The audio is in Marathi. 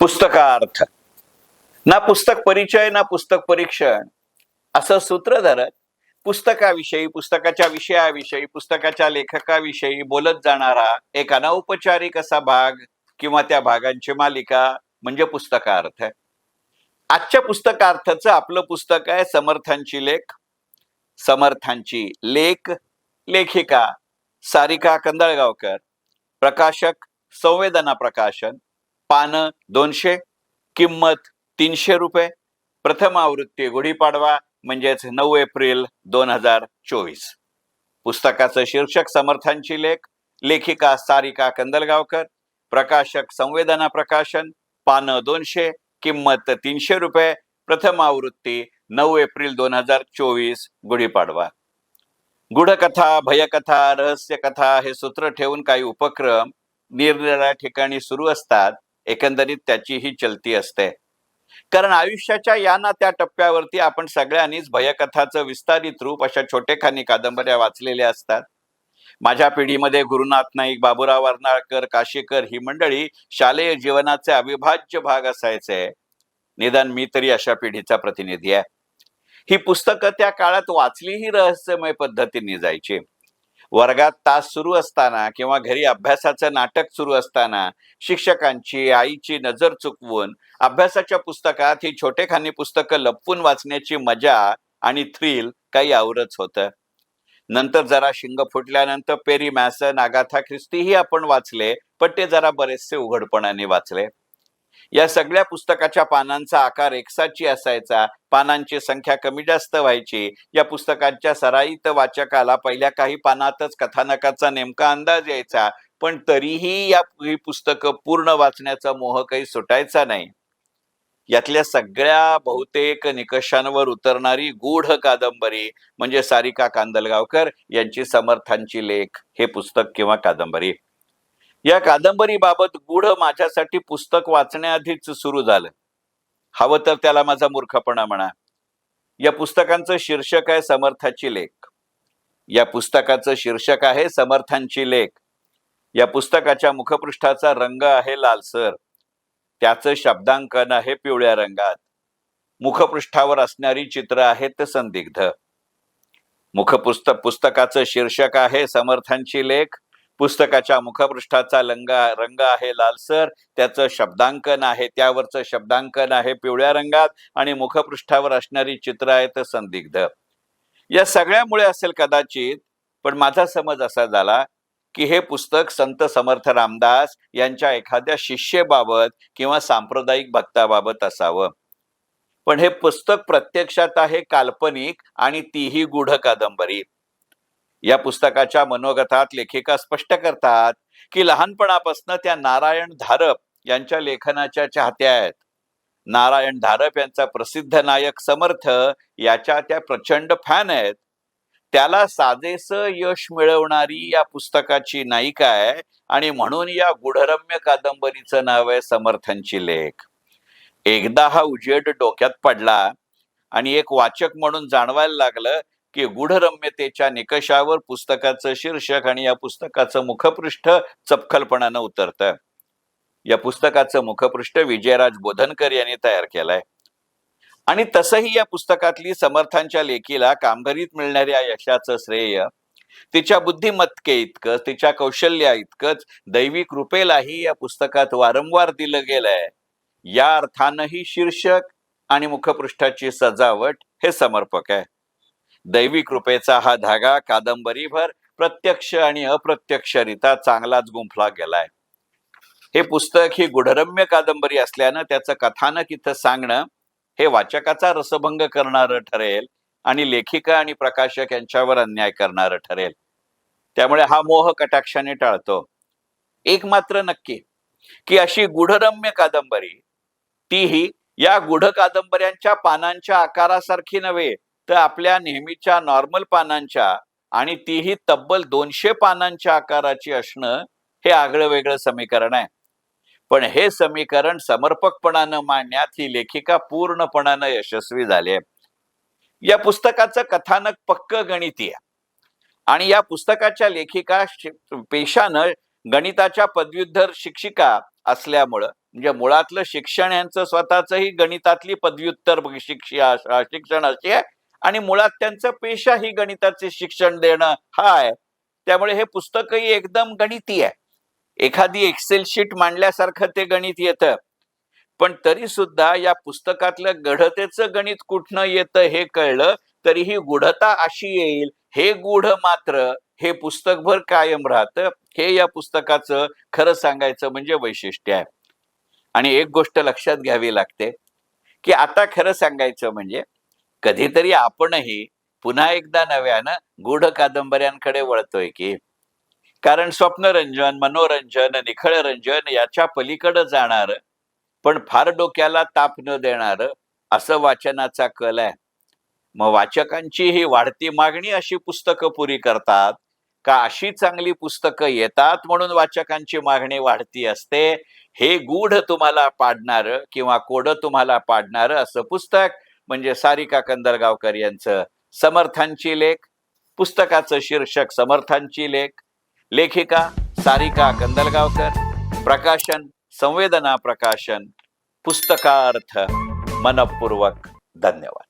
पुस्तकार्थ. ना पुस्तक परिचय ना पुस्तक परीक्षण. असं सूत्र धरत पुस्तकाविषयी पुस्तकाच्या विषयाविषयी पुस्तकाच्या लेखकाविषयी बोलत जाणारा एक अनौपचारिक असा भाग किंवा त्या भागांची मालिका म्हणजे पुस्तकार्थ. आजच्या पुस्तकार्थचं आपलं पुस्तक आहे समर्थांची लेख. समर्थांची लेख लेखिका सारिका कंदळगावकर. प्रकाशक संवेदना प्रकाशन. पानं दोनशे किंमत तीनशे रुपये. प्रथम आवृत्ती गुढीपाडवा म्हणजेच नऊ एप्रिल दोन हजार चोवीस. पुस्तकाचं शीर्षक समर्थांची लेख लेखिका सारिका कंदलगावकर प्रकाशक संवेदना प्रकाशन पानं दोनशे किंमत तीनशे रुपये. प्रथम आवृत्ती नऊ एप्रिल दोन हजार चोवीस गुढीपाडवा. गुढकथा भयकथा रहस्यकथा हे सूत्र ठेवून काही उपक्रम निरनिराळ्या ठिकाणी सुरू असतात. एकंदरीत त्याची ही चलती असते. कारण आयुष्याच्या या ना त्या टप्प्यावरती आपण सगळ्यांनीच भयकथाचं विस्तारित रूप अशा छोटेखानी कादंबऱ्या वाचलेल्या असतात. माझ्या पिढीमध्ये गुरुनाथ नाईक बाबुराव अर्नाळकर काशीकर ही मंडळी शालेय जीवनाचे अविभाज्य भाग असायचे. निदान मी तरी अशा पिढीचा प्रतिनिधी आहे. ही पुस्तकं त्या काळात वाचलीही रहस्यमय पद्धतीने जायची. वर्गात तास सुरू असताना किंवा घरी अभ्यासाचं नाटक सुरू असताना शिक्षकांची आईची नजर चुकवून अभ्यासाच्या पुस्तकात ही छोटेखानी पुस्तकं लपवून वाचण्याची मजा आणि थ्रिल काही आवरच होतं. नंतर जरा शिंग फुटल्यानंतर पेरी मॅसन आगाथा ख्रिस्तीही आपण वाचले पण ते जरा बरेचसे उघडपणाने वाचले. या सगळ्या पुस्तकाच्या पानांचा आकार एकसाची असायचा. पानांची संख्या कमी जास्त व्हायची. या पुस्तकांच्या सराईत वाचकाला पहिल्या काही पानातच कथानकाचा नेमका अंदाज यायचा. पण तरीही या ही पुस्तकं पूर्ण वाचण्याचा मोह काही सुटायचा नाही. यातल्या सगळ्या बहुतेक निकषांवर उतरणारी गूढ कादंबरी म्हणजे सारिका कांदलगावकर यांची समर्थांची लेख हे पुस्तक किंवा कादंबरी. या कादंबरीबाबत गूढ माझ्यासाठी पुस्तक वाचण्याआधीच सुरू झालं. हवं तर त्याला माझा मूर्खपणा म्हणा. या पुस्तकांचं शीर्षक आहे समर्थाची लेख. या पुस्तकाचं शीर्षक आहे समर्थांची लेख. या पुस्तकाच्या मुखपृष्ठाचा रंग आहे लालसर त्याचं शब्दांकन आहे पिवळ्या रंगात. मुखपृष्ठावर असणारी चित्र आहेत संदिग्ध. मुखपुस्तक पुस्तकाचं शीर्षक आहे समर्थांची लेख. पुस्तकाच्या मुखपृष्ठाचा लंग रंग आहे लालसर त्याचं शब्दांकन आहे त्यावरचं शब्दांकन आहे पिवळ्या रंगात आणि मुखपृष्ठावर असणारी चित्र आहेत संदिग्ध. या सगळ्यामुळे असेल कदाचित पण माझा समज असा झाला की हे पुस्तक संत समर्थ रामदास यांच्या एखाद्या शिष्येबाबत किंवा सांप्रदायिक भक्ताबाबत असावं. पण हे पुस्तक प्रत्यक्षात आहे काल्पनिक आणि तीही गूढ कादंबरी. या पुस्तकाच्या मनोगतात लेखिका स्पष्ट करतात की लहानपणापासून त्या नारायण धारप यांच्या लेखनाच्या चाहत्या आहेत. नारायण धारप यांचा प्रसिद्ध नायक समर्थ याच्या त्या प्रचंड फॅन आहेत. त्याला साजेस यश मिळवणारी या पुस्तकाची नायिका आहे आणि म्हणून या गुढरम्य कादंबरीचं नाव आहे समर्थांची लेख. एकदा हा उजेड डोक्यात पडला आणि एक वाचक म्हणून जाणवायला लागलं की गूढरम्यतेच्या निकषावर पुस्तकाचं शीर्षक आणि या पुस्तकाचं मुखपृष्ठ चपखलपणानं उतरतं या पुस्तकाचं मुखपृष्ठ विजयराज बोधनकर यांनी तयार केलंय. आणि तसंही या पुस्तकातली समर्थांच्या लेखीला कामगिरीत मिळणाऱ्या यशाचं श्रेय तिच्या बुद्धिमत्के इतकंच तिच्या कौशल्या इतकंच दैवी कृपेलाही या पुस्तकात वारंवार दिलं गेलंय. या अर्थानंही शीर्षक आणि मुखपृष्ठाची सजावट हे समर्पक आहे. दैवी कृपेचा हा धागा कादंबरीभर प्रत्यक्ष आणि अप्रत्यक्षरित्या चांगलाच गुंफला गेलाय. हे पुस्तक ही गुढरम्य कादंबरी असल्यानं त्याचं कथानक इथं सांगणं हे वाचकाचा रसभंग करणारं ठरेल आणि लेखिका आणि प्रकाशक यांच्यावर अन्याय करणारं ठरेल. त्यामुळे हा मोह कटाक्षाने टाळतो. एक मात्र नक्की की अशी गुढरम्य कादंबरी तीही या गुढ कादंबऱ्यांच्या पानांच्या आकारासारखी नव्हे तर आपल्या नेहमीच्या नॉर्मल पानांच्या आणि तीही तब्बल दोनशे पानांच्या आकाराची असणं हे आगळं वेगळं समीकरण आहे. पण हे समीकरण समर्पकपणानं मांडण्यात ही लेखिका पूर्णपणानं यशस्वी झाली आहे. या पुस्तकाचं कथानक पक्क गणितीय आणि या पुस्तकाच्या लेखिका पेशानं गणिताच्या पदव्युत्तर शिक्षिका असल्यामुळं म्हणजे मुळातलं शिक्षण यांचं स्वतःचंही गणितातली पदव्युत्तर शिक्षण अशी आहे आणि मुळात त्यांचा पेशा ही गणिताचे शिक्षण देणं हा आहे त्यामुळे हे पुस्तकही एकदम गणिती आहे. एखादी एक्सेल शीट मांडल्यासारखं ते गणित येतं. पण तरी सुद्धा या पुस्तकातलं गढतेचं गणित कुठनं येतं हे कळलं तरीही गुढता अशी येईल हे गुढ मात्र हे पुस्तकभर कायम राहतं हे या पुस्तकाचं खरं सांगायचं म्हणजे वैशिष्ट्य आहे. आणि एक गोष्ट लक्षात घ्यावी लागते की आता खरं सांगायचं म्हणजे कधीतरी आपणही पुन्हा एकदा नव्यानं गूढ कादंबऱ्यांकडे वळतोय की. कारण स्वप्नरंजन मनोरंजन निखळ रंजन याच्या पलीकडे जाणार पण फार डोक्याला ताप न देणार असं वाचनाचा कल आहे. मग वाचकांची ही वाढती मागणी अशी पुस्तकं पुरी करतात का अशी चांगली पुस्तकं येतात म्हणून वाचकांची मागणी वाढती असते? हे गूढ तुम्हाला पाडणार किंवा कोड तुम्हाला पाडणार असं पुस्तक म्हणजे सारिका कंदरगावकर यांचं समर्थांची लेख पुस्तकाचं शीर्षक समर्थांची लेख लेखिका सारिका कंदलगावकर प्रकाशन संवेदना प्रकाशन पुस्तकार्थ मनपूर्वक धन्यवाद.